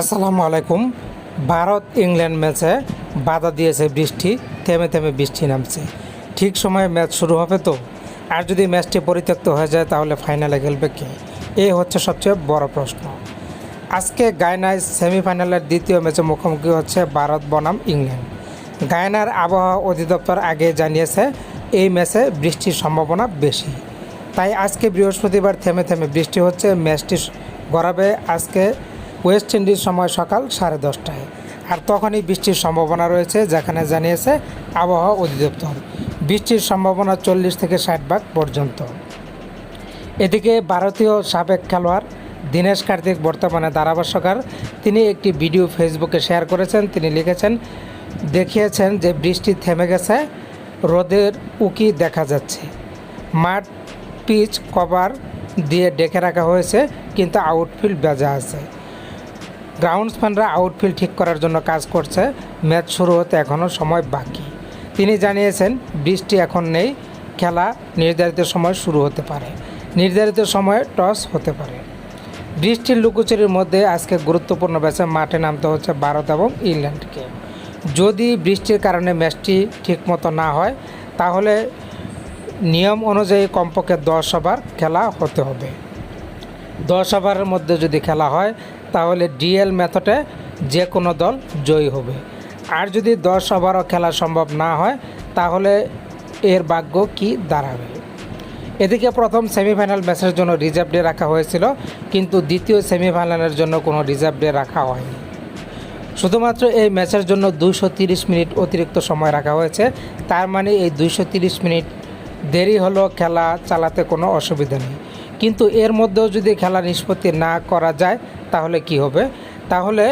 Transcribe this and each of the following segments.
আসসালামু আলাইকুম। ভারত ইংল্যান্ড ম্যাচে বাধা দিয়েছে বৃষ্টি, থেমে থেমে বৃষ্টি নামছে। ঠিক সময়ে ম্যাচ শুরু হবে তো? আর যদি ম্যাচটি পরিত্যক্ত হয়ে যায় তাহলে ফাইনালে খেলবে কে? এই হচ্ছে সবচেয়ে বড় প্রশ্ন। আজকে গায়নায় সেমিফাইনালের দ্বিতীয় ম্যাচে মুখোমুখি হচ্ছে ভারত বনাম ইংল্যান্ড। গায়নার আবহাওয়া অধিদপ্তর আগে জানিয়েছে, এই ম্যাচে বৃষ্টির সম্ভাবনা বেশি। তাই আজকে বৃহস্পতিবার থেমে থেমে বৃষ্টি হচ্ছে, ম্যাচটি গড়াবে আজকে ওয়েস্ট ইন্ডিজ সময় সকাল সাড়ে দশটায়। আর তখনই বৃষ্টির সম্ভাবনা রয়েছে, যেখানে জানিয়েছে আবহাওয়া অধিদপ্তর। বৃষ্টির সম্ভাবনা চল্লিশ থেকে ষাট ভাগ পর্যন্ত। এদিকে ভারতীয় সাবেক খেলোয়াড় দীনেশ কার্তিক বর্তমানে ধারাভাষ্যকার। তিনি একটি ভিডিও ফেসবুকে শেয়ার করেছেন। তিনি লিখেছেন, দেখিয়েছেন যে বৃষ্টি থেমে গেছে, রোদের উকি দেখা যাচ্ছে। মাঠ, পিচ, কভার দিয়ে ডেকে রাখা হয়েছে, কিন্তু আউটফিল্ড বেজা আছে। গ্রাউন্ডসম্যানরা আউটফিল্ড ঠিক করার জন্য কাজ করছে। ম্যাচ শুরু হতে এখনও সময় বাকি। তিনি জানিয়েছেন, বৃষ্টি এখন নেই, খেলা নির্ধারিত সময় শুরু হতে পারে। নির্ধারিত সময়ে টস হতে পারে। বৃষ্টির লুকোচুরির মধ্যে আজকে গুরুত্বপূর্ণ ম্যাচে মাঠে নামতে হচ্ছে ভারত এবং ইংল্যান্ডকে। যদি বৃষ্টির কারণে ম্যাচটি ঠিকমতো না হয়, তাহলে নিয়ম অনুযায়ী কমপক্ষে দশ ওভার খেলা হতে হবে। দশ ওভারের মধ্যে যদি খেলা হয় তাহলে ডিএল মেথডে যে কোনো দল জয়ী হবে। আর যদি দশ ওভারও খেলা সম্ভব না হয়, তাহলে এর ভাগ্য কি দাঁড়াবে? এদিকে প্রথম সেমিফাইনাল ম্যাচের জন্য রিজার্ভ ডে রাখা হয়েছিল, কিন্তু দ্বিতীয় সেমিফাইনালের জন্য কোনো রিজার্ভ ডে রাখা হয়নি। শুধুমাত্র এই ম্যাচের জন্য তিরিশ মিনিট অতিরিক্ত সময় রাখা হয়েছে, তার মানে এই তিরিশ মিনিট দেরি হলো খেলা চালাতে কোনো অসুবিধা নেই। কিন্তু এর মধ্যেও যদি খেলা নিষ্পত্তি না করা যায়, তাহলে কি হবে? তাহলে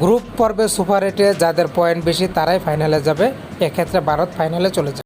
গ্রুপ পর্বে সুপার এইটে যাদের পয়েন্ট বেশি, তারাই ফাইনালে যাবে। এক্ষেত্রে ভারত ফাইনালে চলে যাবে।